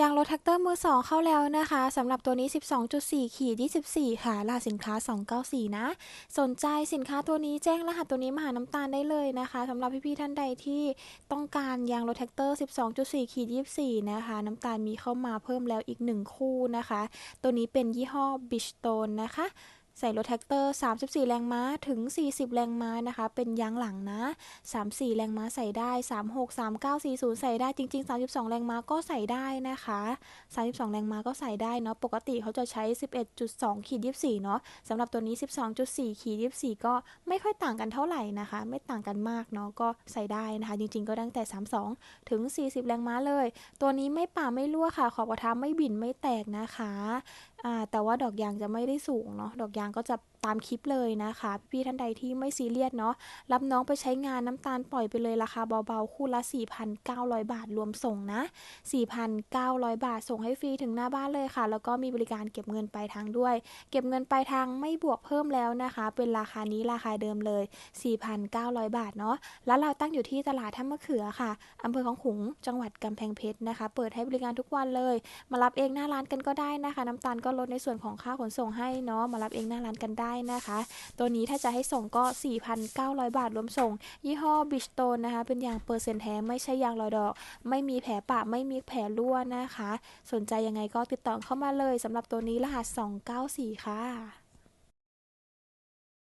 ยางรถแท็กเตอร์มือสองเข้าแล้วนะคะสำหรับตัวนี้ 12.4 ขีด 24 ค่ะราสสินค้า 294 นะ สนใจสินค้าตัวนี้แจ้งรหัสตัวนี้มาหาน้ำตาลได้เลยนะคะสำหรับพี่ๆท่านใดที่ต้องการยางรถแท็กเตอร์ 12.4 ขีด 24 นะคะน้ำตาลมีเข้ามาเพิ่มแล้วอีก 1 คู่นะคะ ตัวนี้เป็นยี่ห้อ b i s t o n e นะคะ ใส่รถแท็กเตอร์ 34 แรงม้าถึง 40 แรงม้านะคะ เป็นยางหลังนะ 34 แรงม้าใส่ได้ 36 39 40 ใส่ได้จริง ๆ 32 แรงม้าก็ใส่ได้นะคะ 32 แรงม้าก็ใส่ได้เนาะ ปกติเขาจะใช้ 11.2 ขีด 24 เนาะสำหรับตัวนี้ 12.4 ขีด 24 ก็ไม่ค่อยต่างกันเท่าไหร่นะคะ ไม่ต่างกันมากเนาะ ก็ใส่ได้นะคะ จริง ๆ ก็ตั้งแต่ 32 ถึง 40 แรงม้าเลย ตัวนี้ไม่ป่าไม่รั่วค่ะ ขอบกระทะไม่บิ่นไม่แตกนะคะ แต่ว่าดอกยางจะไม่ได้สูงเนาะ ดอกยางก็จะตามคลิปเลยนะคะ พี่ๆท่านใดที่ไม่ซีเรียสเนาะ รับน้องไปใช้งานน้ำตาลปล่อยไปเลยราคาเบาๆ คู่ละ 4,900 บาทรวมส่งนะ 4,900 บาทส่งให้ฟรีถึงหน้าบ้านเลยค่ะ แล้วก็มีบริการเก็บเงินปลายทางด้วย เก็บเงินปลายทางไม่บวกเพิ่มแล้วนะคะ เป็นราคานี้ราคาเดิมเลย 4,900 บาทเนาะ แล้วเราตั้งอยู่ที่ตลาดท่ามะเขือค่ะอำเภอของขุงจังหวัดกำแพงเพชรนะคะ เปิดให้บริการทุกวันเลย มารับเองหน้าร้านกันก็ได้นะคะ น้ำตาลก็ลดในส่วนของค่าขนส่งให้เนาะมารับเองหน้าร้านกันได้นะคะ ตัวนี้ถ้าจะให้ส่งก็ 4,900 บาทรวมส่ง ยี่ห้อบิชโตนนะคะ เป็นยางเปอร์เซ็นต์แท้ไม่ใช่ยางลอยดอก ไม่มีแผลปะไม่มีแผลรั่วนะคะ สนใจยังไงก็ติดต่อเข้ามาเลยสำหรับตัวนี้รหัส 294 ค่ะ